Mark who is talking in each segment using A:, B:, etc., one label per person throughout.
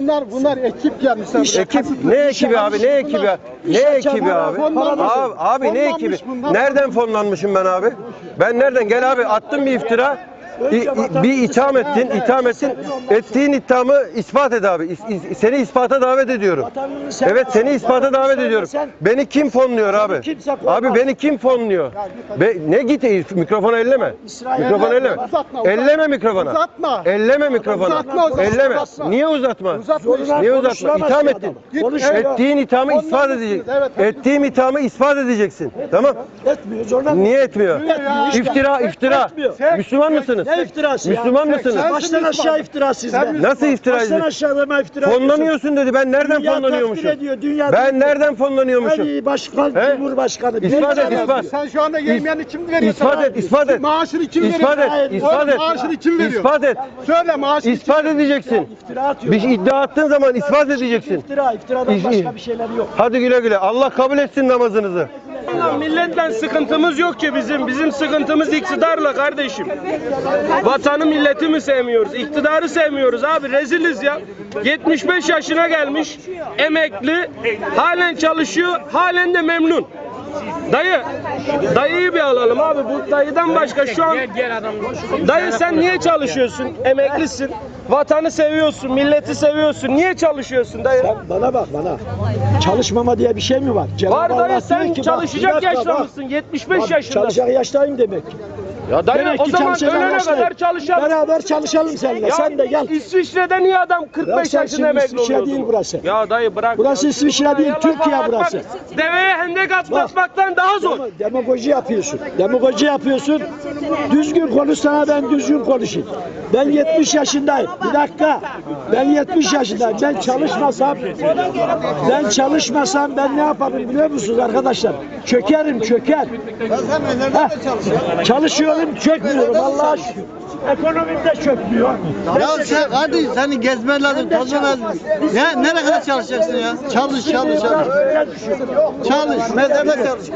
A: bunlar bunlar ekip gelmişler.
B: İş-
A: Ekip.
C: Ne ekibi abi? Ne ekibi? Ne ekibi abi? Abi, abi ne ekibi? Nereden fonlanmışım ben abi? Ben nereden? Gel abi attın bir iftira. İ- bir itham ettin, itham ettin. Ettiğin ithamı ispat et abi. İs- is- Seni ispata davet ediyorum.
B: Vatanını sen-
C: Evet seni ispata davet ediyorum.
B: sen-
C: Beni kim fonluyor abi?
B: kimse fonlamaz.
C: Abi beni kim fonluyor? Be, ne git mikrofonu elleme.
B: İsrail-
C: Mikrofonu elleme.
A: Uzatma, uzatma.
C: Elleme mikrofonu.
A: Uzatma.
C: Elleme mikrofonu.
A: Uzatma, uzatma,
C: Elleme.
A: uzatma.
C: Niye uzatma?
A: Uzatma işte.
C: Niye uzatma?
B: Konuşulamaz
C: İtham
B: ki
C: ettin.
B: adam.
A: Git,
B: Konuşuyor.
C: Ettiğin ithamı ispat
A: Fonlanmışsınız,
C: edeceksin.
A: evet.
C: Ettiğim ithamı ispat edeceksin. Tamam?
B: Etmiyor. Zorla
C: Niye etmiyor?
A: ya.
C: İftira, iftira.
B: Etmiyor.
C: Müslüman mısınız?
B: Ne iftirası ya?
C: Müslüman mısınız?
A: Sen-
B: Baştan aşağı iftira sizde.
C: Nasıl iftira
B: Baştan
C: ediyorsun?
B: aşağı adama iftira
C: Fonlanıyorsun dedi. Ben nereden
B: Dünya
C: fonlanıyormuşum?
B: takdir ediyor, dünya
C: Ben nereden fonlanıyormuşum?
B: Ey başkan,
C: He?
B: cumhurbaşkanı.
C: İspat et,
B: Dünya-
C: ispat.
A: Sen şu anda yemeğini kim veriyor?
C: İspat
A: sana?
C: et, ispat et.
A: Maaşını kim veriyor?
C: İspat et, ispat et.
A: maaşını kim veriyor?
C: İspat et.
A: Söyle maaşını
C: İspat edeceksin.
B: İftira atıyor.
C: Bir iddia attığın zaman ispat edeceksin.
B: İftira, iftiradan başka bir şeyler yok.
C: Hadi güle güle. Allah kabul etsin namazınızı.
D: Milletle sıkıntımız yok ki bizim. Bizim sıkıntımız iktidarla kardeşim. Vatanı milleti mi sevmiyoruz? İktidarı sevmiyoruz abi. Reziliz ya. 75 yaşına gelmiş. Emekli. Halen çalışıyor. Halen de memnun. Dayı, dayıyı bir alalım abi. Bu dayıdan başka şu an... Dayı sen niye çalışıyorsun? Emeklisin. Vatanı seviyorsun, milleti seviyorsun. Niye çalışıyorsun dayı?
B: Sen bana bak bana. Çalışmama diye bir şey mi var? Cenab-ı
D: Var
B: Allah
D: dayı
B: diyor
D: sen
B: ki bak,
D: çalışacak
B: dakika
D: yaşta mısın? 75
B: Bak,
D: yaşındasın.
B: Çalışacak yaştayım demek.
D: Ya dayı
B: Demek
D: o
B: ki
D: zaman ölene kadar çalışalım.
B: Beraber çalışalım seninle.
D: Ya
B: Sen de gel.
D: İsviçre'de niye adam 45
B: sen
D: yaşında
B: şimdi
D: emekli
B: İsviçre
D: oluyordu?
B: değil burası.
D: Ya dayı bırak.
B: Burası
D: ya.
B: İsviçre değil,
D: Yalan
B: Türkiye burası.
D: Deveye hendek atlatmaktan daha zor.
B: Demo- Demagoji yapıyorsun. Demagoji yapıyorsun. Düzgün konuşsana ben düzgün konuşayım. Ben 70 yaşındayım. Bir dakika. Ben 70 yaşındayım. Ben çalışmasam ben çalışmasam ben ne yaparım biliyor musunuz arkadaşlar? Çökerim çöker. Heh. Çalışıyorum çökmüyorum Allah'a şükür. Ekonomim de çökmüyor.
E: Ya sen hadi seni gezmen lazım, tozman lazım. Ya nereye kadar çalışacaksın ya? Çalış, çalış, çalış. Çalış, mezarda çalış.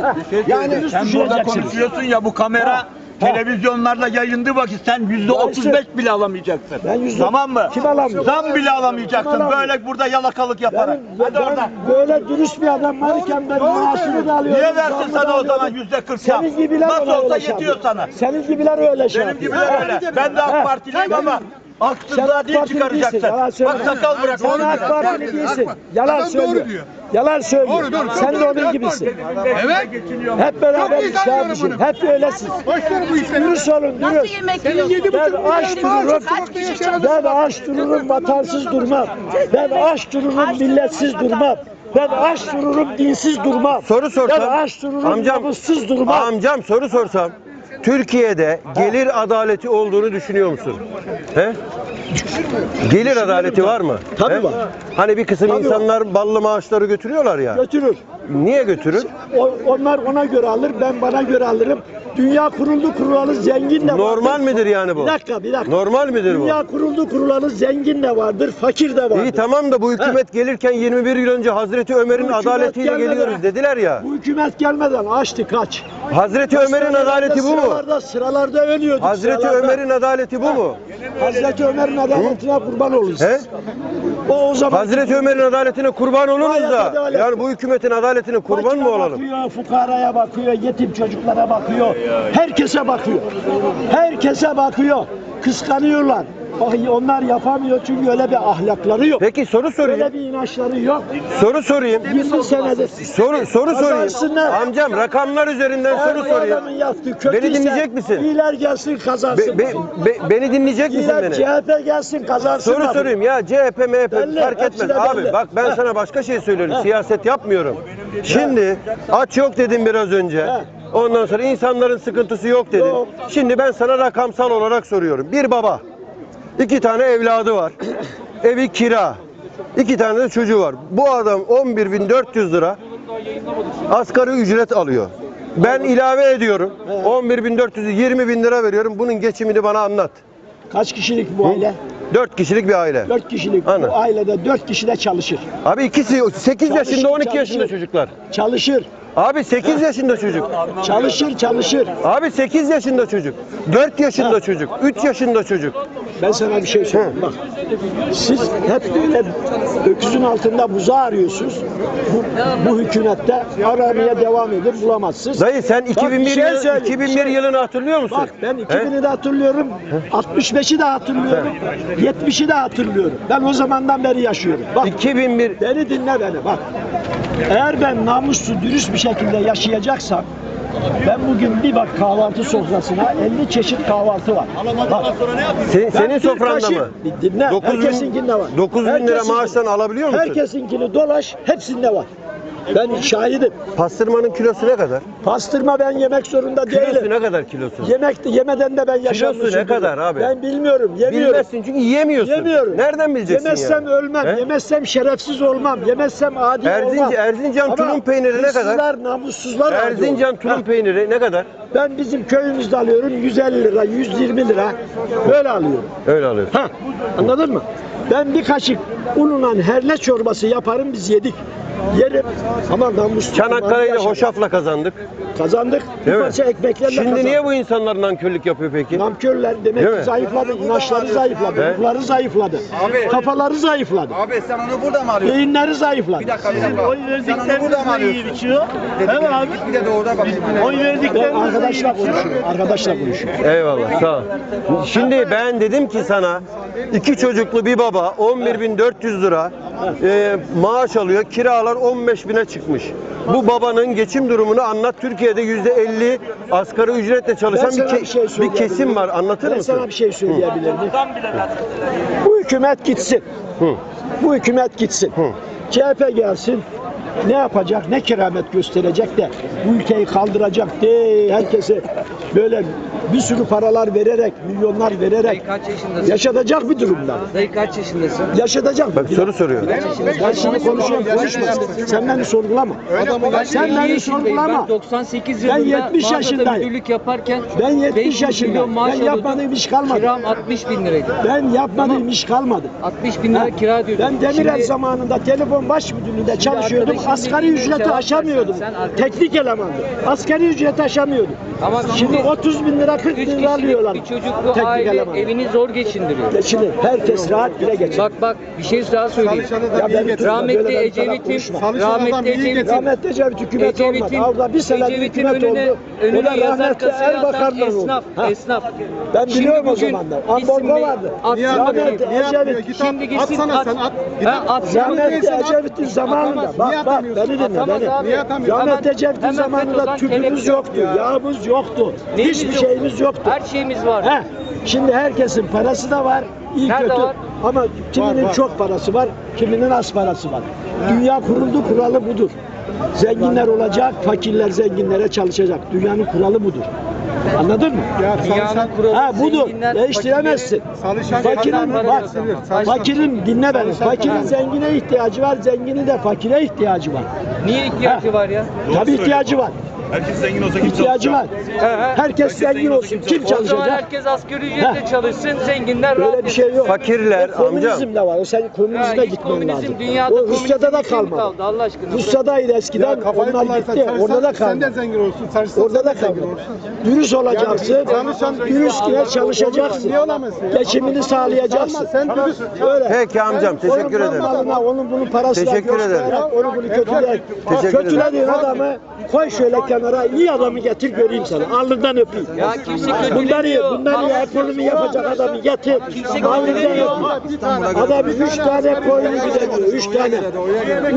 B: Yani üst
F: Sen burada konuşuyorsun ya bu kamera televizyonlarda yayınlı vakit sen yüzde otuz beş bile alamayacaksın.
B: Ben yüzde-
F: Tamam mı?
B: Kim alamıyor?
F: Zam bile alamayacaksın.
B: Kim alamıyor?
F: Böyle burada yalakalık yaparak.
B: Ben,
F: Hadi
B: ben
F: oradan.
B: böyle dürüst bir adam varken ben maaşını da alıyorum.
F: Niye versin
B: zamını
F: sana o zaman
B: alıyorum.
F: yüzde kırk zam?
B: Senin gibiler
F: Nasıl olsa
B: şey
F: yetiyor
B: yapıyor.
F: sana.
B: Senin gibiler öyle şey
F: Benim
B: yapıyor.
F: gibiler öyle. Ben de
B: Ha.
F: AK Partiliyim ama
B: Sen
F: haksızlığa
B: AK
F: değil çıkaracaksın. Bak sakal bırak.
B: Sen AK Partili değilsin. Yalan söylüyor. Yalan söylüyor. Sen de onun gibisin.
F: Evet.
B: Hep beraber bir şey. Hep öylesin. Dürüst olun,
G: Nasıl
B: dürüst.
G: yemek yiyorsun?
B: Ben aç dururum.
G: Kaç kişi çalışıyor?
B: Ben aç dururum, vatansız durmam. Ben aç dururum, milletsiz durmam. Ben aç dururum, dinsiz durmam.
C: Soru sorsam.
B: Ben aç dururum,
C: amcam,
B: namussuz durmam.
C: amcam soru sorsam. Türkiye'de gelir adaleti olduğunu düşünüyor musun? He? Gelir adaleti var mı?
B: Tabii
C: He?
B: var.
C: Hani bir kısım
B: Tabii
C: insanlar ballı maaşları götürüyorlar ya.
B: Götürür.
C: Niye götürür?
B: O, onlar ona göre alır, ben bana göre alırım. Dünya kuruldu kurulalı zengin de vardır.
C: Normal midir yani bu?
B: Bir dakika, bir dakika.
C: Normal midir bu?
B: Dünya kuruldu kurulalı zengin de vardır, fakir de vardır.
C: İyi tamam da bu hükümet gelirken 21 yıl önce Hazreti Ömer'in
B: hükümet
C: adaletiyle
B: gelmeden-
C: geliyoruz dediler ya.
B: Bu hükümet gelmeden açtı kaç.
C: Hazreti Ömer'in adaleti bu mu?
B: Sıralarda, sıralarda ölüyorduk.
C: Hazreti
B: sıralarda.
C: Ömer'in adaleti bu mu?
B: Hazreti Ömer'in adaletine kurban oluruz.
C: He?
B: O o zaman
C: Hazreti Ömer'in adaletine kurban oluruz
B: Hayat
C: da.
B: adalet.
C: Yani bu hükümetin adaletine kurban
B: fakire
C: mı olalım?
B: bakıyor, fukaraya bakıyor, yetim çocuklara bakıyor. Herkese bakıyor. Herkese bakıyor. Kıskanıyorlar. Onlar yapamıyor çünkü öyle bir ahlakları yok.
C: Peki soru sorayım.
B: Öyle bir inançları yok.
C: Soru sorayım.
B: 20 senedir.
C: Soru soru
B: Kazansınlar.
C: sorayım. Amcam rakamlar üzerinden soru sorayım.
B: yaptığı
C: Beni dinleyecek misin?
B: İyiler gelsin kazansın.
C: Be- be- be- beni dinleyecek misin
B: İyiler
C: beni?
B: CHP gelsin kazansın.
C: Soru
B: abi.
C: sorayım ya CHP MHP
B: Belli,
C: fark etmez. Abi
B: belli.
C: bak ben
B: Heh.
C: sana başka şey söylüyorum.
B: Heh.
C: Siyaset yapmıyorum. Şimdi aç yok dedim biraz önce.
B: Heh.
C: Ondan sonra insanların sıkıntısı yok dedim.
B: Yok.
C: Şimdi ben sana rakamsal olarak soruyorum. Bir baba, iki tane evladı var. Evi kira. iki tane de çocuğu var. Bu adam 11.400 lira asgari ücret alıyor. Ben ilave ediyorum. 11.400'ü 20 bin lira veriyorum. Bunun geçimini bana anlat.
B: Kaç kişilik bu aile?
C: 4 kişilik bir aile.
B: 4 kişilik
C: Ana.
B: bu ailede 4 kişi de çalışır.
C: Abi ikisi 8
B: Çalışır,
C: yaşında 12 yaşında çocuklar.
B: Çalışır.
C: Abi 8 yaşında çocuk.
B: Çalışır çalışır.
C: Abi 8 yaşında çocuk. 4 yaşında çocuk. 3 yaşında çocuk.
B: Ben sana bir şey söyleyeyim bak. Siz hep böyle öküzün altında buza arıyorsunuz. Bu, bu hükümette aramaya devam edin bulamazsınız.
C: Dayı sen
B: Bak,
C: 2001,
B: bir şey
C: yıl-
B: söyleyeyim.
C: 2001
B: Şey-
C: yılını hatırlıyor musun?
B: Bak ben
C: He?
B: 2000'i de hatırlıyorum, 65'i de hatırlıyorum, 70'i de hatırlıyorum. Ben o zamandan beri yaşıyorum. Bak
C: 2001
B: beni dinle beni bak. Eğer ben namuslu, dürüst bir şekilde yaşayacaksam ben bugün bir bak kahvaltı sofrasına 50 çeşit kahvaltı var. Bak,
C: senin, senin sofranda mı?
B: Dinle.
C: 9 bin,
B: herkesinkinde var.
C: 9 bin lira
B: Herkesin-
C: maaştan alabiliyor musun?
B: Herkesinkini dolaş, hepsinde var. Ben şahidim.
C: Pastırmanın kilosu ne kadar?
B: Pastırma ben yemek zorunda
C: Kilosu
B: değilim.
C: ne kadar kilosu?
B: Yemek de yemeden de ben yaşamışım.
C: ne kadar abi?
B: Ben bilmiyorum, yemiyorum.
C: Bilmezsin çünkü yiyemiyorsun.
B: Yemiyorum.
C: Nereden bileceksin
B: Yemezsem
C: yani?
B: ölmem,
C: He?
B: yemezsem şerefsiz olmam, yemezsem adi
C: Erzincan-
B: olmam.
C: Erzincan
B: Ama
C: tulum peyniri ne kadar?
B: namussuzlar.
C: Erzincan tulum peyniri ne kadar?
B: Ben bizim köyümüzde alıyorum 150 lira, 120 lira böyle alıyorum.
C: Öyle alıyorsun.
B: Ha, anladın mı? Ben bir kaşık ununla herle çorbası yaparım biz yedik. Yerim ama namussuz.
C: Çanakkale'yi de hoşafla kazandık.
B: Kazandık. Bir
C: Değil mi?
B: parça ekmeklerle
C: Şimdi
B: kazandık.
C: niye bu insanlar nankörlük yapıyor peki?
B: Namkörler demek
C: Değil
B: ki
C: mi?
B: zayıfladı, inançları zayıfladı,
C: He?
B: ruhları zayıfladı, kafaları zayıfladı,
G: Abi sen onu burada mı arıyorsun?
B: beyinleri zayıfladı.
G: Bir dakika bir dakika. Sen onu burada mı arıyorsun? Evet abi. Bir de doğruda bak.
B: Oy verdiklerini arkadaşla konuşuyor, arkadaşla konuşuyor.
C: Eyvallah sağ ol. Şimdi ben dedim ki sana iki çocuklu bir baba 11.400 lira e, maaş alıyor. Kiralar 15 bine çıkmış. Bu babanın geçim durumunu anlat. Türkiye'de %50 asgari ücretle çalışan bir, ke-
B: bir şey
C: bir kesim var. Anlatır
B: Ben
C: mısın?
B: sana bir şey söyleyebilirim. Bu hükümet gitsin.
C: Hı.
B: Bu hükümet gitsin.
C: Hı.
B: CHP gelsin. Ne yapacak, ne keramet gösterecek de bu ülkeyi kaldıracak de herkese böyle bir sürü paralar vererek, milyonlar vererek
H: Kaç yaşındasın?
B: yaşatacak bir durumda.
H: Dayı kaç yaşındasın?
B: Yaşatacak.
C: Bak soru soruyor.
B: Ben şimdi konuşuyorum, konuşma. Sen beni sorgulama. Sen
H: Ben
B: beni
H: 50 yaşındayım.
B: sorgulama.
H: Ben 98
B: Ben
H: yılında
B: 70
H: mağazada
B: yaşındayım.
H: müdürlük yaparken
B: Ben 70
H: 500
B: yaşındayım.
H: milyon maaş
B: Ben
H: alıyordum.
B: yapmadığım iş kalmadı.
H: Kiram 60 bin liraydı.
B: Ben yapmadığım iş kalmadı.
H: 60 bin lira
B: Ha,
H: kira diyordum.
B: Ben Demirel
H: Şimdi-
B: zamanında telefon baş müdürlüğünde çalışıyordum.
H: arkadaşın
B: Asgari
H: dediğine
B: ücreti
H: cevap
B: aşamıyordum.
H: versen, sen arkadaşın-
B: Teknik elemandı. Asgari ücreti aşamıyordum.
H: Ama
B: Şimdi
H: şimdi
B: 30 bin lira 40
H: Üç
B: lira alıyorlar.
H: bir çocuklu
B: teknik
H: aile
B: eleman.
H: evini zor geçindiriyor.
B: Geçinir. Herkes rahat bile geçinir.
H: Bak bak bir şey daha söyleyeyim.
B: Ya ben- böyle
H: Rahmetli
B: ben
H: Ecevit'in,
B: konuşma.
H: rahmetli Ecevit'in,
B: Rahmetli Ecevit hükümet olmadı.
H: Ecevit'in,
B: Avda bir
H: Ecevit'in
B: hükümet
H: önüne,
B: oldu. O
H: önüne
B: da
H: yazar
B: rahmetli
H: kasayı atan
B: oldu.
H: esnaf,
B: Ha.
H: esnaf.
B: Ben
H: Şimdi
B: biliyorum o
H: bugün
B: zamanlar.
H: bir-
B: vardı.
H: atsın
B: Rahmetli. Ecevit.
H: Şimdi gitsin
A: Atsana
H: at.
A: sen, at.
H: Ha.
B: Rahmetli Ecevit'in zamanında
A: Atamaz.
B: bak
A: Niye
B: bak
A: atamıyorsun?
B: beni dinle
H: Atamaz
B: beni.
A: Niye atamıyorsun?
B: Rahmetli
H: Hemen-
B: Ecevit'in
H: hemen
B: zamanında
H: FETÖ'den
B: tüpümüz yoktu,
H: ya.
B: yağımız yoktu,
H: Neyimiz
B: hiçbir
H: yok?
B: şeyimiz yoktu.
H: Her şeyimiz var.
B: He, şimdi herkesin parası da var, iyi
H: Nerede
B: kötü.
H: var?
B: Ama kiminin
A: var.
B: çok parası var, kiminin az parası var. Dünya kuruldu, kuralı budur. Zenginler olacak, fakirler zenginlere çalışacak. Dünyanın kuralı budur. Anladın mı?
A: Ya
H: Dünyanın
A: çalışan,
H: kuralı
B: Ha budur. Değiştiremezsin.
A: çalışan
B: Fakirin bak, fakirin dinle beni. Fakirin zengine ihtiyacı var, zenginin de fakire ihtiyacı var.
H: Niye ihtiyacı var ya?
B: Tabii ihtiyacı var.
I: Herkes zengin olsa kim
B: İhtiyacı var.
H: He, he.
B: Herkes zengin olsun. Kim
H: O zaman
B: çalışacak?
H: herkes asgari ücretle
B: Heh.
H: çalışsın, zenginler rahat
B: Böyle bir şey yok.
C: Fakirler,
B: O komünizm
C: amcam.
B: de var. O sen komünizme
H: hiç
B: gitmen
H: komünizm,
B: lazım.
H: dünyada
B: o Rusya'da da
H: komünizm mi
B: kalmadı.
H: kaldı Allah aşkına?
B: Rusya'daydı eskiden. Onlar gitti. Orada da
A: sen de
B: kalmadı.
A: zengin olursun. Çalışsan
B: Orada
A: sen
B: da
A: de zengin
B: kalmadı.
A: olursun.
B: Dürüst olacaksın.
A: Yani çalışan-
B: Dürüstçe çalışacaksın.
A: Niye olamazsın ya?
B: Geçimini sağlayacaksın.
A: Ama sen dürüst.
B: Öyle.
C: Peki amcam teşekkür
B: onun
C: ederim.
B: malına, onun bunun parasına
C: Teşekkür ederim.
B: koyarak Onu bunu kötüle.
C: Teşekkür
B: Kötülediğin adamı koy şöyle kenara. İyi adamı getir göreyim sana. Alnından öpeyim.
H: Ya kimse
B: Bunları, bunları ekonomi yapacak adamı getir. Alnından öpeyim. Adam üç tane koyunu gidemiyor. Üç tane.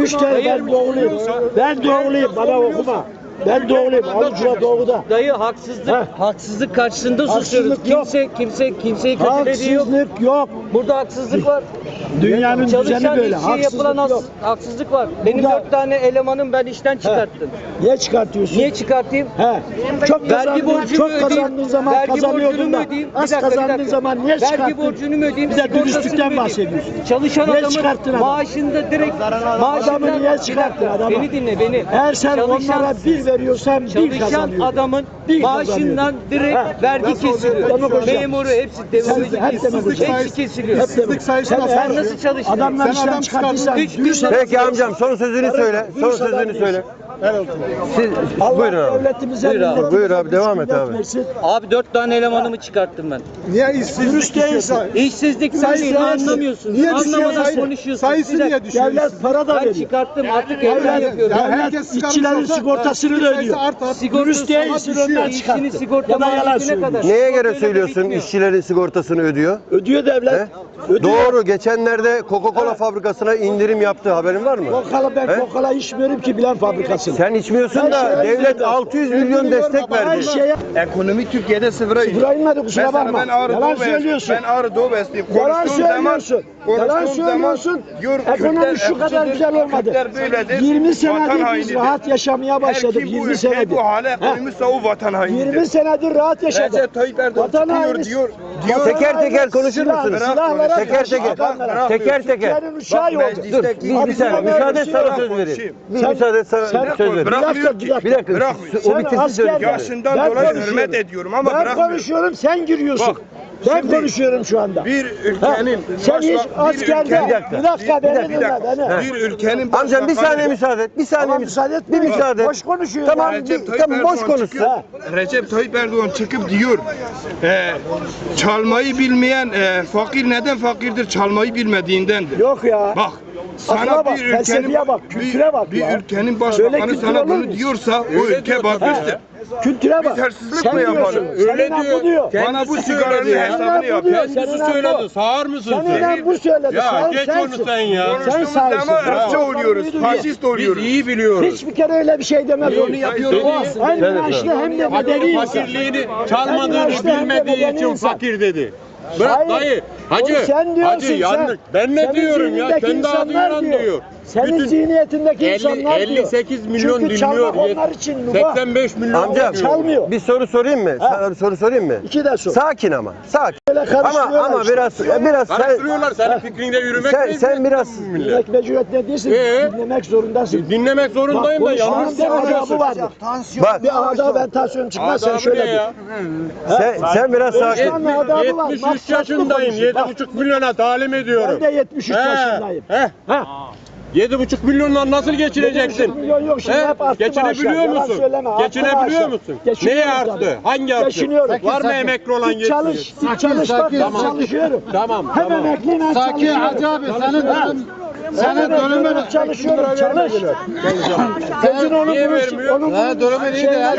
B: Üç tane ben doğuluyum. Ben doğuluyum. Bana okuma. Ben doğuluyum. Avucuna doğuda.
H: Dayı haksızlık
B: Heh.
H: haksızlık karşısında
B: Haksızlık
H: susuyoruz.
B: yok.
H: Kimse kimse kimseyi kötülediği yok.
B: Haksızlık yok.
H: Burada haksızlık var.
B: Dünyanın
H: Çalışan
B: düzeni böyle.
H: işçiye yapılan
B: Haksızlık yok.
H: haks- haksızlık var. Benim
B: Burada-
H: dört tane elemanım ben işten çıkarttım.
B: Niye çıkartıyorsun?
H: Niye çıkartayım?
B: He. Çok
H: Vergi
B: kazandığın,
H: borcumu
B: çok
H: ödeyeyim.
B: kazandığın zaman
H: Vergi
B: kazanıyordun
H: borcumu
B: da
H: ödeyeyim. Bir
B: az
H: dakika, bir
B: kazandığın
H: dakika.
B: zaman niye çıkarttın?
H: Vergi borcumu ödeyeyim.
B: Bir de
H: sigortasını
B: dürüstlükten
H: ödeyeyim.
B: bahsediyorsun.
H: Çalışan
B: Niye çıkarttın adamı?
H: maaşında direkt
B: Adamı
H: maaşından
B: niye çıkarttın adamı?
H: Beni dinle beni.
B: Eğer sen
H: Çalışan-
B: onlara bir veriyorsan bir
H: Çalışan
B: kazanıyorsun.
H: adamın
B: Bir
H: maaşından
B: kazanıyor.
H: direkt
B: Ha.
H: vergi
A: Nasıl oluyor?
H: kesiliyor.
B: Demagoji
H: Memuru hepsi demagoji
B: hep
H: kesiliyor.
B: demagoji.
H: Hepsi kesiliyor.
B: Hep
A: İşsizlik sayısı
B: Sen
A: nasıl
H: çalıştın?
B: Adamlar
A: Sen
B: işten
A: adam
B: çıkartırsan
H: çıkardın.
B: dürüst
H: Üç
B: adam
C: Peki amcam son sözünü söyle. Son sözünü söyle. Siz,
B: Allah
C: buyurun abi.
B: devletimize
C: Buyur abi.
B: milletimize
C: Buyur abi, devam et abi.
B: versin.
H: Abi dört tane elemanımı çıkarttım ben.
A: Niye işsizlik
B: Dürüst değilsin.
A: düşüyor?
H: İşsizlik sayısını
B: değilsin.
H: anlamıyorsun.
A: Niye düşüyor
H: Anlamadan
A: sayı?
H: konuşuyorsun.
A: Sayısı
H: Bir
A: niye düşüyor?
B: Devlet para da
H: Ben
B: veriyor.
H: çıkarttım artık evden
A: ya,
H: yapıyorum.
A: ya,
B: Devlet
A: herkes
B: işçilerin sigortasını da
A: sayısı
B: ödüyor.
A: art- art-
B: Dürüst değilsin
A: düşüyor.
B: önden
H: İşçinin
B: çıkarttın.
H: sigorta
B: Ya da yalan
H: kadar?
C: Neye göre söylüyorsun işçilerin sigortasını ödüyor?
B: Ödüyor devlet.
C: He?
B: Ödüyor.
C: Doğru. Geçenlerde Coca-Cola fabrikasına indirim yaptı. Haberin var mı?
B: Kokala ben
C: He?
B: kokala içmiyorum ki bilen fabrikasını.
C: Sen içmiyorsun
B: Ben
C: da
B: şey-
C: devlet 600 milyon destek
B: Her
C: verdi.
B: şeye
I: Ekonomi Türkiye'de sıfıra indi.
B: sıfıra inmedi kusura
I: Mesela
B: bakma.
I: ben Ağrı
B: Yalan
I: Doğu
B: söylüyorsun.
I: Ben Ağrı Doğu Besliyim.
B: Yalan
I: Konuştuğum zaman-
B: söylüyorsun. Yalan
I: konuştuğum zaman
B: söylüyorsun.
I: diyor,
B: Ekonomi
I: Kürtler
B: şu kadar
I: ırkçıdır,
B: güzel olmadı.
I: Kürtler böyledir,
B: 20
I: vatan
B: senedir biz
I: hainidir.
B: rahat yaşamaya başladık.
I: Kim bu
B: 20
I: ülkeyi
B: senedir.
I: bu hale
B: Heh.
I: koymuşsa o vatan hainidir.
B: 20 senedir rahat yaşadık.
I: Recep Tayyip Erdoğan
B: Vatan
I: çıkıyor
B: haini-
I: diyor. Diyor.
C: Teker teker konuşur
B: Silah-
C: musunuz?
B: silahlara
C: Teker
B: karşı
C: teker.
B: adamlara.
C: Teker teker.
B: Türkiye'nin uçağı
I: Bak,
B: yoldu.
I: mecliste
C: Dur, bir, saniye.
B: sen
C: Müsaade et sana söz vereyim.
B: Sen-
C: müsaade et sana
B: sen-
C: söz vereyim.
B: Bir dakika,
I: Bırakmıyor
B: bir dakika.
C: Bir dakika.
I: Bırakmıyor.
C: O
B: Sen
C: bitirsin
B: asker-.
I: Yaşından
B: Ben
I: dolayı
B: konuşuyorum.
I: hürmet ediyorum ama
B: Ben
I: bırakmıyor.
B: konuşuyorum sen giriyorsun.
I: Bak,
B: ben
I: şimdi
B: konuşuyorum şu anda.
I: Bir
B: Ha,
I: ülkenin
B: sen hiç
I: bir
B: askerde
C: Bir dakika.
B: bir dakika
I: Bir dakika, bir dakika.
B: beni.
I: Bir ülkenin
C: Amcam bir saniye müsaade et. Bir saniye
B: müsaade et.
C: Bir müsaade et.
B: Boş konuşuyor.
C: Tamam, bir- tamam, boş
I: çıkıp- Recep Tayyip Erdoğan çıkıp diyor e, çalmayı bilmeyen e, fakir neden fakirdir? Çalmayı bilmediğindendir.
B: Yok ya.
I: Bak sana
B: bak,
I: bir ülkenin
B: bak, kültüre bak
I: bir,
B: ya.
I: bir ülkenin başbakanı
B: kültür
I: sana
B: olur
I: bunu
B: mu?
I: diyorsa o ülke batmıştır.
B: Kültüre bak.
I: Biz hırsızlık
B: Sen
I: mı
B: diyorsun,
I: yapalım?
B: Seninle bu diyor.
I: Bana bu sigaranın
B: Seninle
I: hesabını
B: bu
I: yapıyor.
B: diyor. Seninle bu.
J: Sağır mısın
B: Seninle bu söyledi.
J: Ya
B: Sağır
J: geç
B: sensin.
J: onu sen ya.
B: Sen
I: Konuştuğumuz
B: sağırsın.
I: zaman
B: Ben
I: ırkçı oluyoruz,
B: duyuyorum.
I: faşist oluyoruz.
J: iyi biliyoruz.
B: Hiçbir kere öyle bir şey demez.
J: Onu yapıyoruz.
B: Hem
C: Evet,
B: yaşlı hem de medeni insan.
J: fakirliğini çalmadığını
B: yaşlı hem de
J: bilmediği
B: medeni
J: için
B: insan.
J: fakir dedi. Bırak
B: Hayır.
J: dayı. Hacı.
B: Sen diyorsun
J: Hacı
B: sen.
J: yanlış. Ben ne
B: Senin
J: diyorum ya?
B: zihnindeki
J: Kendi ağzı
B: insanlar diyor.
J: diyor.
B: Senin
J: Bütün
B: zihniyetindeki
J: 50,
B: insanlar diyor.
J: 58 milyon
B: Çünkü çalmak
J: dinliyor.
B: onlar için mübah.
J: 85 milyon dinliyor.
B: Çalmıyor.
C: bir soru sorayım mı?
B: Ha.
C: Sana bir soru sorayım mı?
B: İki de sor.
C: Sakin ama. Sakin.
B: Böyle
C: Ama
B: karıştırıyorlar
C: ama
B: işte.
C: biraz biraz sen
J: Karıştırıyorlar. Senin fikrinde yürümek
C: sen,
J: değil
C: sen biraz
J: millet.
B: Dinlemek mecburiyet ne değilsin.
J: Ee?
B: Dinlemek zorundasın.
J: Dinlemek zorundayım da yanlış
B: konuşmanın bir adabı
J: söylüyorsun.
B: vardır.
C: bak
B: Bir adabı ben tansiyon çıkmaz sen şöyle
J: ne ya?
C: sen sen biraz sakin.
B: Konuşmanın adabı var.
J: 73
B: Maksatlı
J: yaşındayım.
B: konuşun. Bak,
J: 7,5 milyona talim ediyorum.
B: Ben de 73
J: He,
B: yaşındayım.
J: he.
B: Ha.
J: 7,5 milyonla nasıl
B: 7,5
J: geçineceksin?
B: milyon yok şimdi
J: He?
B: hep arttı
J: Geçinebiliyor
B: maaşlar. Yalan
J: musun?
B: söyleme, arttı
J: Geçinebiliyor
B: maaşlar.
J: musun? Neye
B: tabii.
J: arttı? Hangi arttı?
B: Geçiniyorum.
J: Var mı emekli olan
B: Git çalış, git çalış bak ben çalışıyorum.
J: Tamam,
B: Hem
J: tamam.
B: emekliyim hem çalışıyorum. Hacı abi senin bölüm senin bölümün çalışıyorum çalış. Gözün onu
J: Niye vermiyor?
B: Onun
J: Ha,
B: durumu değil de
J: Ya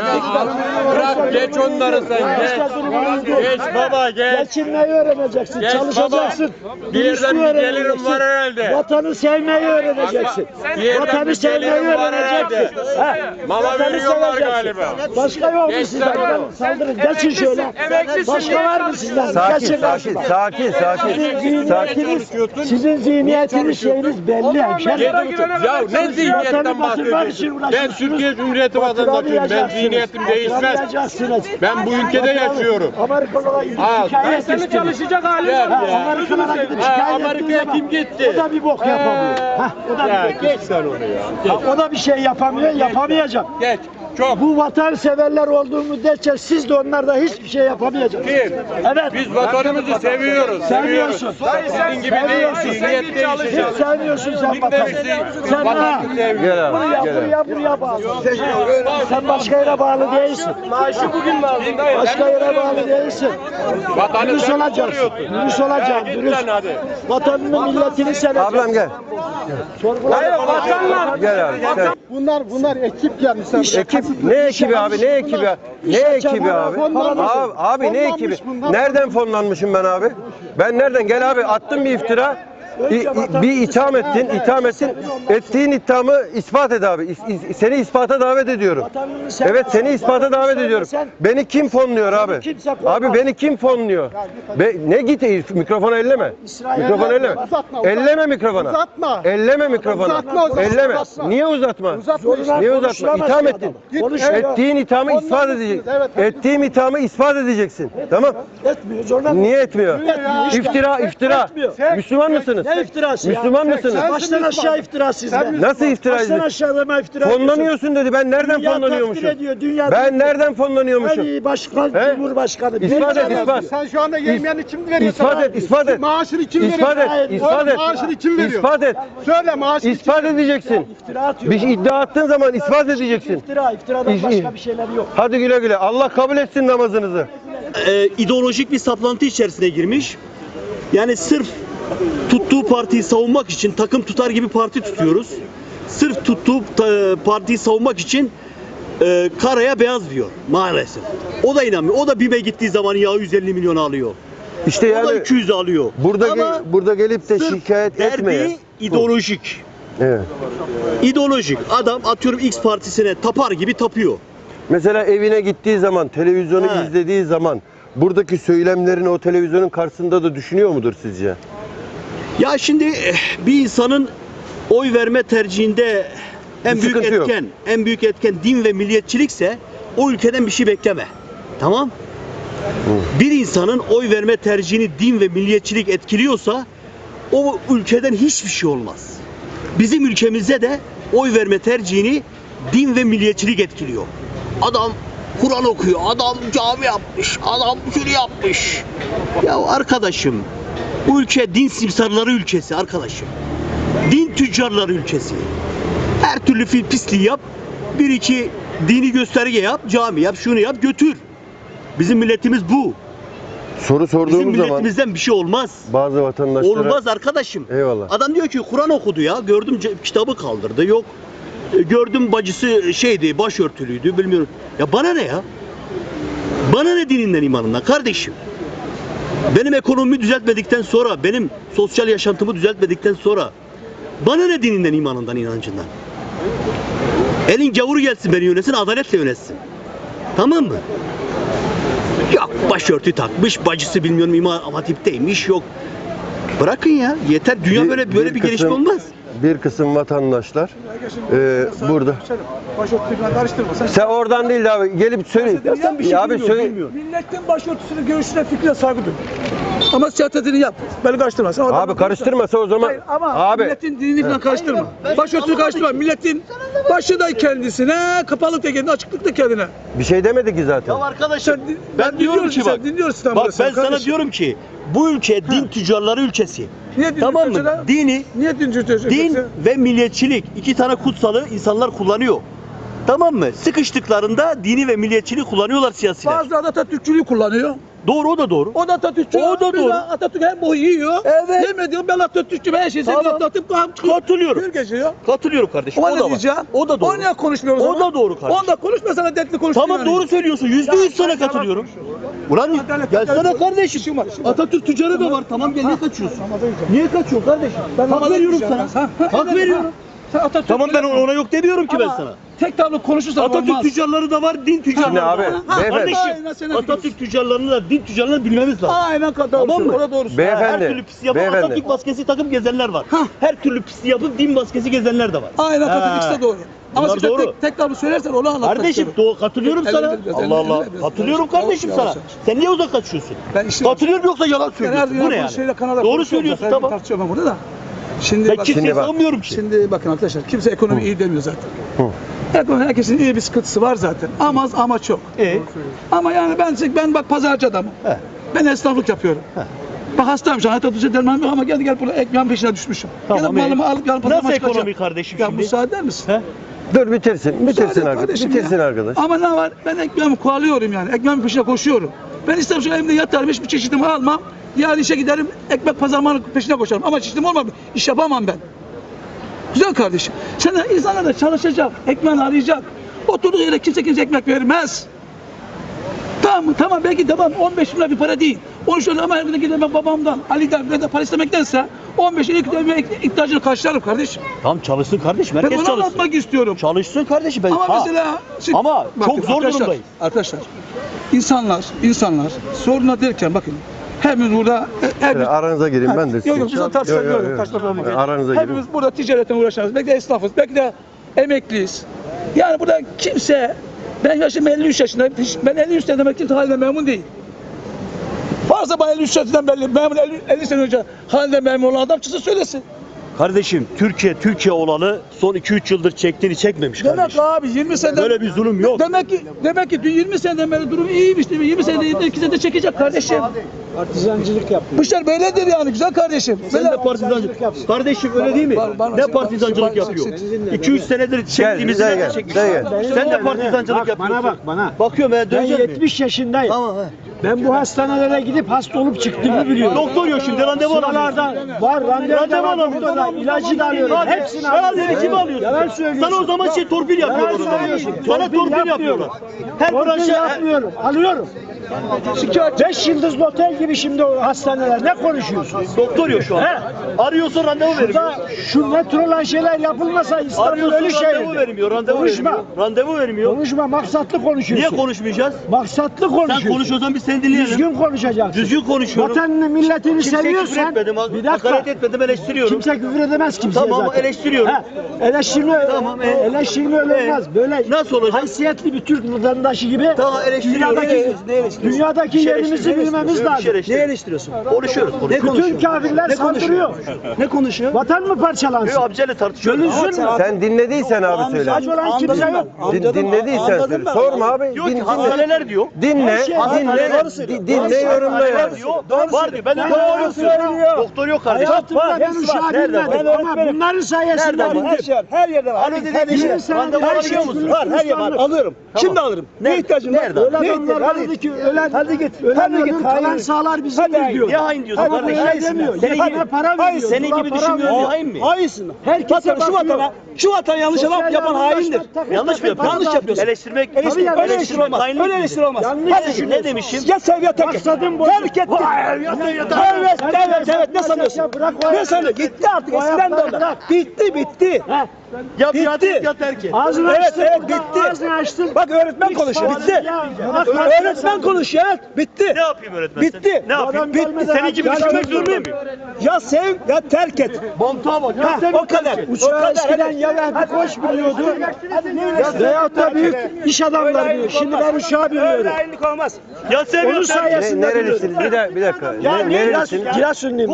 J: bırak geç onları sen geç. Geç baba geç.
B: Geçinmeyi öğreneceksin,
J: Geç
B: çalışacaksın.
J: baba. Bir yerden bir
B: dürüstlüğü
J: gelirim
B: öğreneceksin.
J: var herhalde.
B: Vatanı sevmeyi öğreneceksin.
J: Bir yerden
B: Vatanı sevmeyi
J: gelirim var
B: öğreneceksin.
J: herhalde.
B: Ha,
J: Mama
B: vatanı
J: veriyorlar
B: seveceksin.
J: galiba.
B: Başka yok mu
J: Geç
B: sizden?
J: sen.
B: Saldırın, geçin şöyle. Başka var mı sizden?
C: Sakin
B: Geçin
C: sakin
B: karşıma.
C: sakin sakin.
B: Sizin
C: Sakin.
B: zihniyetiniz, sizin zihniyetiniz şeyiniz belli hemşerim.
J: Ya ne zihniyetten bahsediyorsun? Ben
B: uğraşıyorsunuz.
J: Türkiye Cumhuriyeti vatandaşıyım. Ben zihniyetim değişmez. Ben bu ülkede yaşıyorum.
B: Amerikalılara gidip
J: Ha,
B: şikayet
D: Senin
B: ettim.
D: çalışacak halin var.
B: Amerikalılara gidip
J: Ha,
B: şikayet
J: Amerika'ya kim gitti?
B: O da bir bok yapamıyor. Hah, o da
J: Ya
B: bir
J: geç sen onu ya.
B: Ha, O da bir şey yapamıyor, yapamayacak.
J: Geç. Çok.
B: Bu vatanseverler olduğu müddetçe siz de onlar da hiçbir şey yapamayacaksınız. Evet.
J: Biz vatanımızı seviyoruz.
B: Seviyorsun.
J: Sizin gibi değil.
B: Seviyorsun.
J: Zihniyet
B: Hiç
J: değişecek.
B: sevmiyorsun sen vatanı. Sen ha, buraya,
C: gel abi.
B: buraya, buraya bağlı. Sen başka yere bağlı değilsin.
D: Maaşı bugün dayı?
B: Başka yere bağlı değilsin.
J: Vatanı
B: Dürüst
J: sen
B: olacaksın. Dürüst olacaksın. Dürüst. Vatanını, milletini seveceksin.
C: Ablam gel.
D: Hayır vatanla.
C: Gel abi. Sen.
A: Bunlar bunlar ekip gelmişler.
C: Ekip ne ekibi abi ne ekibi ne ekibi abi abi, abi ne ekibi
A: bunlar.
C: nereden fonlanmışım ben abi ben nereden gel abi attım bir iftira İ- bir itham ettin itham ettin ettiğin ithamı ispat et abi İs- is- seni ispata davet ediyorum
B: Vatanını
C: evet seni ispata
B: vatanını
C: davet ediyorum beni kim fonluyor abi
B: kimse fonlamaz.
C: abi beni kim fonluyor Be, ne git mikrofonu elleme
B: İsrail-
C: mikrofonu elleme
A: Uzatma, uzatma.
C: elleme mikrofonu
A: Uzatma.
C: elleme mikrofonu
A: Uzatma, uzatma,
C: elleme
A: uzatma.
C: niye uzatma
A: Uzatma işte.
C: niye uzatma
B: Konuşulamaz
C: itham
B: ki
C: ettin
B: adam. Konuşuyor.
C: Ettiğin ithamı ispat
A: mısınız?
C: edeceksin.
A: Evet.
C: Ettiğim ithamı ispat edeceksin. Tamam?
B: Etmiyor. Zorla
C: Niye etmiyor? İftira, iftira.
B: Etmiyor.
C: Müslüman mısınız?
B: Ne iftirası ya?
C: Müslüman mısınız?
A: Sen-
B: Baştan aşağı iftira sizde.
C: Nasıl iftira
B: Baştan aşağılama iftira.
C: Fonlanıyorsun dedi. Ben nereden
B: Dünya
C: fonlanıyormuşum?
B: takdir ediyor, dünya
C: Ben nereden fonlanıyormuşum?
B: Hani başkan,
C: He?
B: cumhurbaşkanı.
C: İspat et, ispat.
A: Sen şu anda yemeğini kim veriyor
C: İspat
A: sana?
C: et, ispat et.
A: Maaşını kim veriyor?
C: İspat et,
A: Hayır,
C: ispat
A: oğlum,
C: et.
A: Maaşını kim veriyor?
C: İspat et.
A: Söyle maaşını kim
C: İspat edeceksin.
B: İftira atıyor.
C: Bir iddia attığın zaman ispat edeceksin.
B: İftira, iftiradan
C: İş-
B: başka bir şeyler yok.
C: Hadi güle güle. Allah kabul etsin namazınızı.
K: e, ideolojik bir saplantı içerisine girmiş. Yani sırf tuttuğu partiyi savunmak için takım tutar gibi parti tutuyoruz. Sırf tuttuğu ta- partiyi savunmak için e, karaya beyaz diyor maalesef. O da inanmıyor. O da BİM'e gittiği zaman ya 150 milyon alıyor.
C: İşte
K: o da
C: yani
K: 200 alıyor.
C: burada
K: Ama
C: ge- burada gelip de şikayet etmeye.
K: ideolojik.
C: Evet.
K: İdeolojik. Adam atıyorum X partisine tapar gibi tapıyor.
C: Mesela evine gittiği zaman, televizyonu
K: He.
C: izlediği zaman buradaki söylemlerini o televizyonun karşısında da düşünüyor mudur sizce?
K: Ya şimdi eh, bir insanın oy verme tercihinde en
C: Bir
K: büyük
C: sıkıntı yok.
K: etken, en büyük etken din ve milliyetçilikse o ülkeden bir şey bekleme. Tamam? Bir insanın oy verme tercihini din ve milliyetçilik etkiliyorsa o ülkeden hiçbir şey olmaz. Bizim ülkemizde de oy verme tercihini din ve milliyetçilik etkiliyor. Adam Kur'an okuyor, adam cami yapmış, adam şunu yapmış. Ya arkadaşım, bu ülke din simsarları ülkesi arkadaşım. Din tüccarları ülkesi. Her türlü fil pisliği yap, bir iki dini gösterge yap, cami yap, şunu yap, götür. Bizim milletimiz bu.
C: Soru
K: Bizim
C: sorduğumuz zaman
K: milletimizden bir şey olmaz.
C: bazı vatandaşlara
K: Olmaz arkadaşım.
C: Eyvallah.
K: Adam diyor ki Kur'an okudu ya. Gördüm kitabı kaldırdı. Yok. E, Gördüm bacısı şeydi, başörtülüydü bilmiyorum. Ya bana ne ya? Bana ne dininden imanından kardeşim? Benim ekonomimi düzeltmedikten sonra, benim sosyal yaşantımı düzeltmedikten sonra bana ne dininden, imanından, inancından? Elin gavuru gelsin beni yönetsin, adaletle yönetsin. Tamam mı? Yok başörtü takmış, bacısı bilmiyorum imam hatipteymiş, yok. Bırakın ya, yeter. Dünya
C: Bir-
K: böyle böyle bir,
C: bir
K: gelişme olmaz.
C: Bir kısım vatandaşlar e, burada.
A: Başörtüsüyle karıştırma. Sen
C: oradan değil de abi gelip söyle. Ya abi söyle.
G: Milletin başörtüsüne, görüşüne, fikrine saygı duy. Ama siyasetini yap. Beni karıştırma. Sen adamı
C: Abi karıştırmasa o zaman
G: Hayır, ama
C: abi
G: milletin dinini falan karıştırma. Başörtüsü karıştırma. Milletin başı da kendisine, kapalı da kendine, açıklık da kendine.
C: bir şey demedi ki zaten.
K: Ya arkadaşım
G: Sen,
K: ben diyorum ki
G: sen
K: bak.
G: dinliyorsun İstanbul'da
K: Bak
G: sen
K: ben sana
G: kardeşim.
K: diyorum ki bu ülke din tüccarları ülkesi.
G: Niye din
K: Tamam mı? Dini,
G: Niye din tüccarı?
K: din ve milliyetçilik iki tane kutsalı insanlar kullanıyor. Tamam mı? Sıkıştıklarında dini ve milliyetçiliği kullanıyorlar siyasiler.
G: Bazıları da Atatürkçülüğü kullanıyor.
K: Doğru o da doğru.
G: O da Atatürkçü.
K: O da doğru.
G: Atatürk hem boyu yiyor.
K: Evet.
G: Yemin ediyorum ben Atatürkçü. Ben her şeyi
K: Tamam.
G: seviyorum. Atatürk
K: Katılıyorum.
G: Hür geziyor.
K: Katılıyorum kardeşim.
G: O
K: O da var.
G: diyeceğim?
K: O da doğru.
G: O niye konuşmuyoruz
K: O
G: ama?
K: da doğru kardeşim.
G: Onda konuşma sana dertli konuş.
K: Tamam doğru söylüyorsun. Yüzde yüz sana katılıyorum. Ulan gelsene kardeşim. Atatürk tüccarı da var. Tamam gel niye kaçıyorsun? Niye kaçıyorsun kardeşim? Hak veriyorum sana. Hak veriyorum.
G: Sen Atatürk
K: Tamam ben ona yok demiyorum ki ben
G: Ama
K: sana.
G: Tek tablo konuşursan
K: Atatürk
G: olmaz.
K: tüccarları da var, din tüccarları
C: Şimdi
K: da
C: abi,
K: var.
C: beyefendi.
G: Aynen,
K: Kardeşim
G: sen
K: Atatürk tüccarlarını da din tüccarlarını bilmemiz lazım.
G: Aynen kadar
K: Tamam mı?
G: O da doğrusu.
C: Beyefendi,
K: Her türlü pis yapıp
C: beyefendi.
K: Atatürk maskesi takıp gezenler var. Her türlü pis yapıp din maskesi gezenler de var.
G: Aynen
K: Ha.
G: İkisi de doğru. Ama
K: Bunlar
G: sen
K: doğru.
G: tek, tek tablo söylersen onu anlatmak
K: Kardeşim doğru katılıyorum
G: El-
K: sana.
G: elini biraz,
K: Allah
G: elini
K: Allah.
G: biraz.
K: Katılıyorum
G: Yavaş,
K: kardeşim
G: yavaş,
K: sana.
G: yavaş.
K: Sen niye uzak kaçıyorsun?
G: Ben işte
K: Katılıyorum yoksa yalan
G: Ben her
K: söylüyorsun.
G: gün
K: Bu ne
G: bu
K: yani?
G: şeyle kanalda
K: Doğru
G: konuşuyorum
K: söylüyorsun
G: zaten,
K: tamam.
G: Tartışıyorum ben burada da. Şimdi
K: Ben
G: bak,
K: kimseye
C: Şimdi bak.
K: ki.
G: Şimdi bakın arkadaşlar kimse ekonomi iyi demiyor zaten.
C: Hı.
G: Ekonomi herkesin iyi bir sıkıntısı var zaten. Ama az ama çok.
K: E,
G: Ama yani ben ben bak pazarcı adamım.
K: He.
G: Ben esnaflık yapıyorum. Bak hastayım şu an. Hatta düze dermanım yok ama gel gel burada ekmeğin peşine düşmüşüm.
K: Tamam,
G: Gel malımı alıp gel pazarıma
K: Nasıl
G: çıkacağım.
K: ekonomi kardeşim
G: Ya
K: şimdi?
G: müsaade eder misin?
K: He?
C: Dur bitirsin. Bitirsin arkadaş. Bitirsin
G: ya.
C: arkadaş.
G: Ama ne var? Ben ekmeğimi kovalıyorum yani. Ekmeğimin peşine koşuyorum. Ben isterim şu evimde yatarım, hiçbir çeşitimi almam. Yarın işe giderim, ekmek pazarmanın peşine koşarım. Ama çeşitim olmaz mı? İş yapamam ben. Güzel kardeşim. Sen de insanlar da çalışacak, ekmeğini arayacak. Oturduğu yere kimse kimse ekmek vermez. Tamam mı? Tamam belki tamam 15 bin lira bir para değil. 13 lira ama her gün gidemem ben babamdan, Ali'den, de para istemektense 15 lira ilk ihtiyacını karşılarım kardeşim.
K: Tamam çalışsın kardeşim.
G: Ben
K: Herkes
G: bunu
K: çalışsın.
G: anlatmak istiyorum.
K: Çalışsın kardeşim. Ben,
G: Ama
K: Ha,
G: mesela şimdi-
K: Ama çok zor
G: arkadaşlar,
K: durumdayız.
G: Arkadaşlar insanlar insanlar soruna derken bakın hepimiz burada e, hepimiz,
C: aranıza girin ben de
G: yok yok biz tartışalım.
C: Aranıza girin.
G: Hepimiz burada ticaretten uğraşıyoruz. Belki de esnafız, belki de emekliyiz. Yani burada kimse ben yaşım 53 yaşındayım. Ben 53 sene demek kimse haline memnun değil. Varsa bana 53 seneden belli, memur 50, 50 sene önce halinde memur olan adam çıksın söylesin.
K: Kardeşim Türkiye Türkiye olalı son 2-3 yıldır çektiğini çekmemiş
G: Demek
K: kardeşim.
G: abi 20 seneden...
K: Böyle bir zulüm yok.
G: Demek ki demek ki 20 seneden beri durum iyiymiş değil mi? 20 senede 2 senede çekecek kardeşim.
B: Partizancılık yapıyor.
G: Bu işler böyledir yani güzel kardeşim.
K: Sen de partizancılık Kardeşim öyle değil mi?
G: Var- var-
K: ne
G: var-
K: partizancılık
G: var-
K: yapıyor?
G: var-
K: 2-3 senedir çektiğimizi
C: bize
K: de
C: gel,
K: çekmiş.
C: gel.
K: Sen de partizancılık yapıyorsun.
B: Bana bak bana.
K: Bakıyorum ben
B: Ben
K: döneceğim mi?
B: 70 yaşındayım.
K: Tamam he.
B: Ben bu hastanelere gidip hasta olup çıktığımı biliyorum.
K: Doktor yok şimdi randevu.
B: Sıralarda var randevu
K: Randevu
B: da var,
K: alamıyorsun.
B: doktor da, ilacı da alıyorum.
K: Hadi.
B: Hepsini
K: Yalan
B: alıyorum.
K: kimi alıyorsun?
B: Yalan söylüyorsun.
K: Sana o zaman şey torpil yapıyorlar. o zaman.
B: söylüyorsun.
K: Sana
B: Torpil
K: yapıyorlar. Her
B: Torpil yapmıyorum. Alıyorum. Beş yıldızlı otel gibi şimdi o hastaneler. Ne konuşuyorsun?
K: doktor yok şu an.
B: He.
K: Arıyorsa randevu vermiyor.
B: Burada şu metro olan şeyler yapılmasa İstanbul
K: Arıyorsa
B: ölü
K: randevu
B: şehir.
K: vermiyor. Randevu
B: Konuşma.
K: vermiyor. Randevu vermiyor.
B: Konuşma maksatlı
K: Niye
B: konuşuyorsun.
K: konuşmayacağız?
B: Maksatlı
K: Sen
B: konuşuyorsun.
K: konuş o zaman biz seni dinleyelim.
B: Düzgün konuşacaksın.
K: Düzgün konuşuyorum.
B: Vatanını, milletini
K: küfür
B: seviyorsan
K: etmedim.
B: bir dakika.
K: Hakaret etmedim eleştiriyorum.
B: Kimse küfür edemez kimseye
K: Tamam,
B: zaten.
K: eleştiriyorum.
B: He, eleştirme,
K: Tamam, e-
B: eleştirme öyle
K: e-
B: olmaz. Böyle
K: Nasıl olacak?
B: haysiyetli bir Türk vatandaşı gibi
K: Tamam, eleştiriyorum.
B: dünyadaki,
K: Ne eleştiriyorsun? Ne eleştiriyorsun?
B: dünyadaki
K: şey
B: yerimizi bilmemiz
K: şey
B: lazım.
K: eleştiriyorum.
B: eleştiriyorsun?
K: Konuşuyoruz. konuşuyoruz.
B: Bütün kafirler saldırıyor.
K: Ne konuşuyor?
B: Vatan mı parçalansın?
K: Yok amcayla tartışıyoruz.
B: Bölünsün mü?
C: Sen dinlediysen abi söyle.
B: Aç olan kimse yok.
C: Din, dinlediysen söyle. Sorma abi.
K: Diyor ki
C: dinle.
K: hastaneler diyor.
C: Dinle,
B: şey-
C: dinle,
B: Doğru söylüyor.
C: di- dinle yorumla yani.
K: diyor. Var diyor. Ben de
B: doğru
K: yok
B: söylüyor.
K: Doktor yok kardeşim.
B: Hayatımda ben uşağı
K: var?
B: bilmedim ama bunların sayesinde
K: var?
B: bildim.
F: Her yerde var.
K: Hani dedi
B: Bir
K: ki
B: insan
K: randevu
B: her
K: alabiliyor
B: şey
K: musun?
B: var, her yer var.
F: Alıyorum. Şimdi alırım. Ne ihtiyacın var? Ne
B: adamlar vardı ki ölen,
F: Hadi git.
B: ölen
F: git. Hayır.
B: kalan sağlar bizimdir diyor.
K: Niye hain diyorsun kardeşim?
B: böyle demiyor.
K: Senin gibi,
B: para veriyor.
K: senin gibi düşünmüyor. Hain mi?
F: Hainsin.
B: Herkese
F: şu vatana, şu vatan yanlış yapan, yapan haindir.
K: Yanlış mı
B: para
K: yapıyorsun?
F: Yanlış yapıyorsun.
K: Eleştirmek,
B: Tabii
F: Öyle
B: yanlış
F: eleştiri olmaz.
K: hainlik
F: Öyle
K: midir?
F: eleştiri olmaz.
B: Yanlış
F: Hadi
B: düşünüyorsun.
F: ne demişim? Ya sev ya terk et.
B: Maksadın bu.
F: Terk et. Evet, evet, evet. Ne sanıyorsun? Ne sanıyorsun? Gitti artık. Eskiden de onlar. Bitti, bitti.
K: Ya
F: Bitti.
K: biat et ya terk et.
B: Ağzını
F: Evet,
B: açtın.
F: evet, bitti.
B: Ağzını açtın.
F: Bak öğretmen konuşuyor. Bitti.
B: Ya, bak,
F: Öğretmen konuşuyor. Evet, bitti.
K: Ne yapayım öğretmen? sen?
F: Bitti.
K: Ne yapayım?
B: Adam
F: Bitti.
K: Senin gibi
F: Ya
K: düşünmek zorunda mıyım?
F: Ya sev ya terk et.
K: Mantığa bak.
F: Ha, o kadar. O
B: Uçağı
F: kadar.
B: eskiden ya Vehbi Koç biliyordu. Veyahut da büyük iş adamları biliyor. Şimdi ben uçağı
F: Öyle
B: biliyorum.
F: hainlik olmaz.
K: Ya sev
B: Onun
K: ya
B: sayesinde
C: nerelisiniz? Bir, dakika, bir dakika.
B: Ya
C: Ne,
B: ne
C: nerelisiniz?
B: Giresunluyum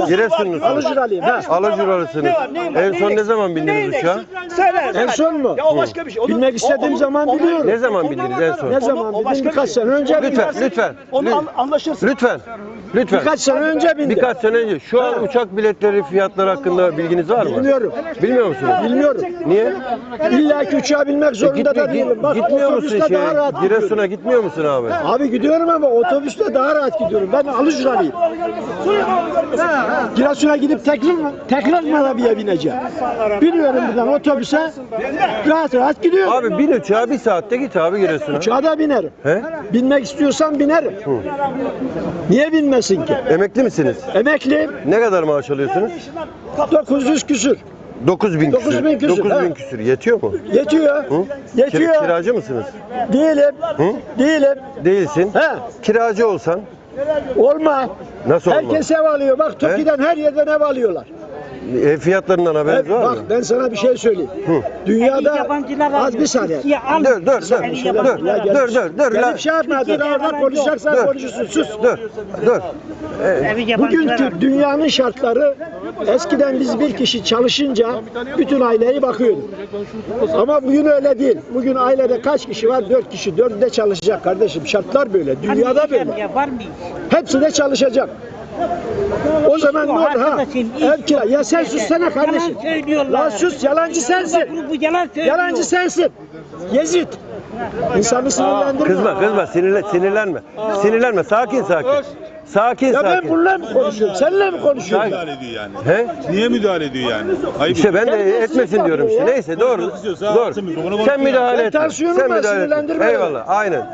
B: ben. Alıcıralıyım.
C: Alıcıralısınız. En son ne zaman bindiniz uçağa?
F: Söyle.
B: En son mu?
F: Ya o başka bir şey. Onu-
B: Bilmek istediğim
F: onu-
B: zaman
F: onu-
B: biliyorum.
C: Ne zaman bindiniz en son?
B: Ne zaman
F: o
B: bildim?
F: başka bir
B: Birkaç
F: şey.
B: sene önce bildim.
C: Lütfen, lütfen.
F: Onu an- anlaşırsın.
C: Lütfen. Lütfen.
B: Birkaç sene önce bindim.
C: Birkaç sene önce. Şu an uçak biletleri fiyatları hakkında bilginiz var mı?
B: Bilmiyorum.
C: Bilmiyor musunuz?
B: Bilmiyorum.
C: Niye?
B: İlla ki uçağa binmek zorunda da değilim. Bak
C: gitmiyor musun
B: otobüste
C: şey?
B: daha rahat gidiyorum.
C: Giresun'a gitmiyor musun abi?
B: Abi gidiyorum ama otobüste daha rahat gidiyorum. Ben Alıcıralıyım. Giresun'a gidip tekrar mı, tekrar mı arabaya bineceğim? Biniyorum buradan otobüse. Rahat rahat gidiyorum.
C: Abi bin uçağa bir saatte git abi Giresun'a.
B: Uçağa da binerim.
C: He?
B: Binmek istiyorsan binerim. Niye binmesin ki?
C: Emekli misiniz?
B: Emekliyim.
C: Ne kadar maaş alıyorsunuz?
B: 900 küsür.
C: 9000 küsür.
B: 9000 küsür,
C: 9000
B: ha.
C: küsür. Yetiyor mu?
B: Yetiyor.
C: Hı?
B: Yetiyor.
C: Kira- kiracı mısınız?
B: Değilim.
C: Hı?
B: Değilim.
C: Değilsin.
B: He.
C: Kiracı olsan
B: Olma.
C: nasıl olmaz?
B: Herkes ev alıyor. Bak Toki'den her yerden ev alıyorlar.
C: Ev fiyatlarından haberiniz var
B: bak
C: mı?
B: ben sana bir şey söyleyeyim. Dünyada az bir saniye.
C: Dur dur dur. Dur
B: Ya gelip-
C: dur dur dur.
B: Gelip şey yapma. Dur orada konuşacaksan
C: Dur.
B: konuşursun. Sus.
C: Dur. Dur.
B: Bugünkü dünyanın şartları eskiden biz bir kişi çalışınca bütün aileye bakıyorduk. Ama bugün öyle değil. Bugün ailede kaç kişi var? Dört kişi. Dördü de çalışacak kardeşim. Şartlar böyle. Dünyada böyle. Hepsi de çalışacak. O zaman ne olur ha? Kira. Ya sen sussana kardeşim. Lan sus yalancı sensin. Yalancı sensin. Yezid. İnsanı sinirlendirme.
C: Kızma kızma sinirle, sinirlenme. Sinirlenme sakin sakin. Sakin
B: Ya ben
C: sakin.
B: bununla mı konuşuyorum? Seninle mi konuşuyorum?
C: Sakin.
L: ediyor yani?
C: He?
L: Niye müdahale ediyor yani? Ayıp
C: İşte ben de etmesin diyorum işte. Neyse doğru. Doğru. Sen müdahale
B: Ben
C: etme.
B: tansiyonum
C: Sen
B: var,
C: müdahale etme.
B: sinirlendirme.
C: Eyvallah aynen.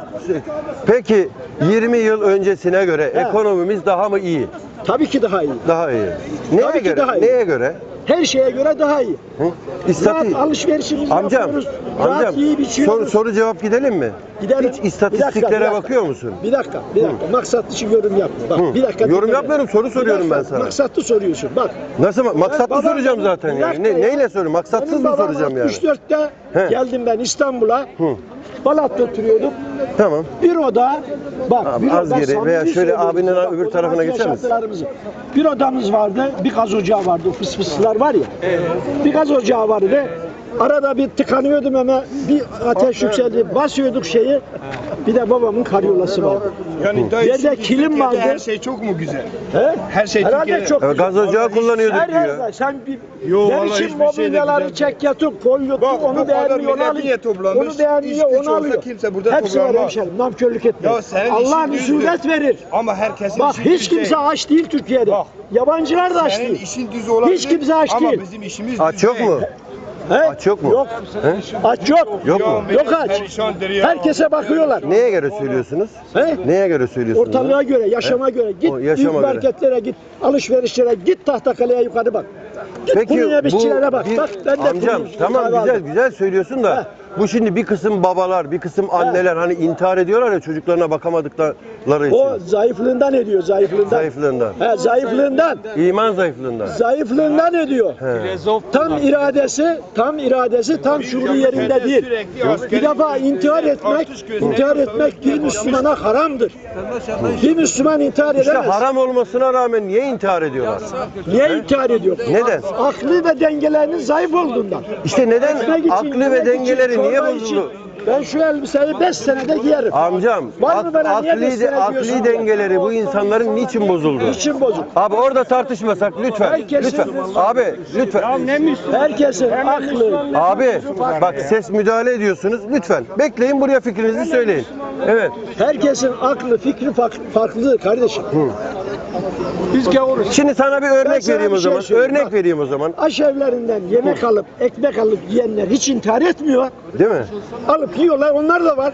C: Peki 20 yıl öncesine göre ekonomimiz daha mı iyi?
B: Tabii ki daha iyi.
C: Daha iyi. Neye
B: Tabii ki
C: göre?
B: daha iyi.
C: Neye göre?
B: Her şeye göre daha iyi.
C: Hı?
B: Rahat
C: İstatistik.
B: alışverişimizi
C: Amcam,
B: yapıyoruz. Rahat
C: amcam
B: yiyip içiyoruz.
C: soru, soru cevap gidelim mi?
B: Gidelim.
C: Hiç
B: Bir
C: istatistiklere
B: dakika, bir dakika.
C: bakıyor musun?
B: Bir dakika, bir dakika. Maksat dışı yorum yapma. Bak,
C: Hı.
B: bir dakika.
C: Yorum
B: dinle
C: yapmıyorum, soru
B: Bir
C: soruyorum
B: dakika,
C: ben sana.
B: Maksatlı soruyorsun. Bak.
C: Nasıl? ma- Maksatlı
B: Babam-
C: soracağım zaten
B: Bir
C: yani.
B: dakika
C: Ne,
B: ya.
C: neyle soruyorum? Maksatsız
B: Benim
C: mı
B: babam
C: soracağım yani?
B: 64'te
C: He.
B: Geldim ben İstanbul'a.
C: Hı.
B: Balat'ta oturuyorduk.
C: Tamam.
B: Bir oda bak
C: Abi
B: bir
C: az
B: oda
C: geri veya şöyle abinin.
B: Bak,
C: öbür tarafına geçer misin?
B: Bir odamız vardı, bir gaz ocağı vardı, o fıs fıslar var ya. Bir gaz ocağı vardı. Arada bir tıkanıyordum ama bir ateş yükseldi. Basıyorduk şeyi. Bir de babamın karyolası vardı.
I: Yani dayı
B: Yerde
I: şimdi
B: kilim
I: Türkiye'de
B: vardı.
I: Her şey çok mu güzel?
B: He?
I: Her şey
B: Herhalde
I: Türkiye'de.
B: çok
C: Evet, gaz ocağı kullanıyorduk
B: Her
C: diyor.
B: yerde. Sen bir
I: Yo,
B: ne
I: vallahi
B: biçim
I: hiçbir şey de
B: mobilyaları
I: güzel
B: çek yatıp koy yutup
I: Bak, bu
B: onu
I: kadar
B: beğenmiyor
I: millet
B: onu
I: niye
B: alıyor.
I: toplanmış?
B: Onu beğenmiyor
I: İş güç
B: onu
I: olsa
B: alıyor.
I: kimse burada
B: Hepsi var
I: toplanmaz.
B: hemşerim. Namkörlük.
I: Ya senin
B: Allah
I: işin düzdür.
B: verir.
I: Ama herkesin
B: Bak
I: işi
B: hiç
I: düz
B: kimse
I: değil.
B: aç değil Türkiye'de.
I: Bak.
B: Yabancılar da aç
I: Senin
B: değil.
I: işin düz olabilir.
B: Hiç kimse aç
I: ama
B: değil.
I: bizim işimiz
C: Aç
I: düz
C: yok
I: değil.
C: mu?
B: He?
C: Aç yok mu?
B: Yok.
C: He?
B: Aç yok.
C: Yok mu?
B: Yok aç. Herkese bakıyorlar.
C: Neye göre söylüyorsunuz?
B: He?
C: Neye göre söylüyorsunuz?
B: Ortalığa göre, yaşama göre. Git
C: O yaşama
B: büyük
C: göre.
B: marketlere git, alışverişlere git, Tahtakale'ye yukarı bak. Git
C: Peki
B: kuru yemişçilere bak.
C: bir-
B: bak ben de
C: amcam tamam güzel
B: aldım.
C: güzel söylüyorsun da
B: He.
C: Bu şimdi bir kısım babalar, bir kısım anneler hani intihar ediyorlar ya çocuklarına bakamadıkları için.
B: O zayıflığından ediyor, zayıflığından.
C: Zayıflığından.
B: He, zayıflığından.
C: İman zayıflığından.
B: Zayıflığından ediyor.
C: He.
B: Tam iradesi, tam iradesi tam şuuru yerinde değil. Bir defa intihar etmek, intihar etmek bir Müslümana haramdır. Bir Müslüman intihar
C: İşte
B: edemez.
C: haram olmasına rağmen niye intihar ediyorlar?
B: Niye intihar ediyor?
C: Neden?
B: Aklı ve dengelerinin zayıf olduğundan.
C: İşte neden
B: Ekmek için,
C: aklı ve
B: yemek için,
C: dengeleri niye
B: için.
C: bozuldu?
B: Ben şu elbiseyi 5 senede giyerim.
C: Amcam,
B: Var mı
C: ak-
B: bana niye
C: akli,
B: beş
C: de,
B: sene
C: akli
B: diyorsun?
C: dengeleri bu insanların niçin bozuldu?
B: Niçin bozuk?
C: Abi orada tartışmasak lütfen.
B: Herkesin-
C: Lütfen. Abi lütfen.
B: Herkesin aklı,
C: Abi bak ses müdahale ediyorsunuz. Lütfen. Bekleyin buraya fikrinizi söyleyin. Evet.
B: herkesin aklı, fikri fark- farklıdır kardeşim. Biz gavuruz.
C: Şimdi sana bir
B: Ben
C: örnek
B: sana
C: vereyim
B: bir
C: o
B: şey
C: zaman.
B: söyleyeyim.
C: Örnek
B: Bak.
C: vereyim o zaman.
B: Aşevlerinden yemek alıp, ekmek alıp yiyenler hiç intihar etmiyor.
C: Değil mi?
B: Alıp yiyorlar, onlar da var.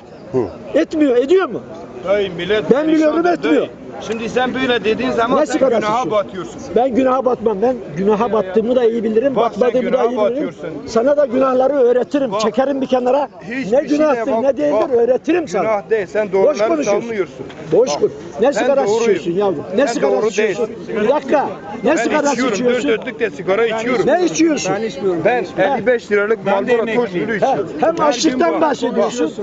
B: Etmiyor, ediyor mu?
I: Dayı millet
B: Ben biliyorum, etmiyor.
I: dayı. Şimdi sen böyle dediğin zaman sen günaha
B: içiyorsun?
I: batıyorsun.
B: Ben günaha batmam. Ben günaha battığımı da iyi bilirim.
I: Bak
B: batmadığımı da iyi bilirim.
I: batıyorsun.
B: Sana da günahları öğretirim.
I: Bak.
B: Çekerim bir kenara. Ne
I: şey
B: günahtır,
I: bak-
B: ne değildir
I: bak,
B: öğretirim sana.
I: Günah değil. Sen doğruları
B: konuşuyorsun.
I: savunuyorsun.
B: Boş
I: Bak,
B: kur. Ne sigara
I: doğruyum.
B: içiyorsun yavrum? Ne sigara içiyorsun? Bir dakika. Ne
I: Ben
B: sigara
I: içiyorum. Dört
B: içiyorsun?
I: dörtlük de sigara içiyorum.
B: Ne içiyorsun?
I: Ben 55 liralık Marlboro toz içiyorum.
B: hem açlıktan bahsediyorsun.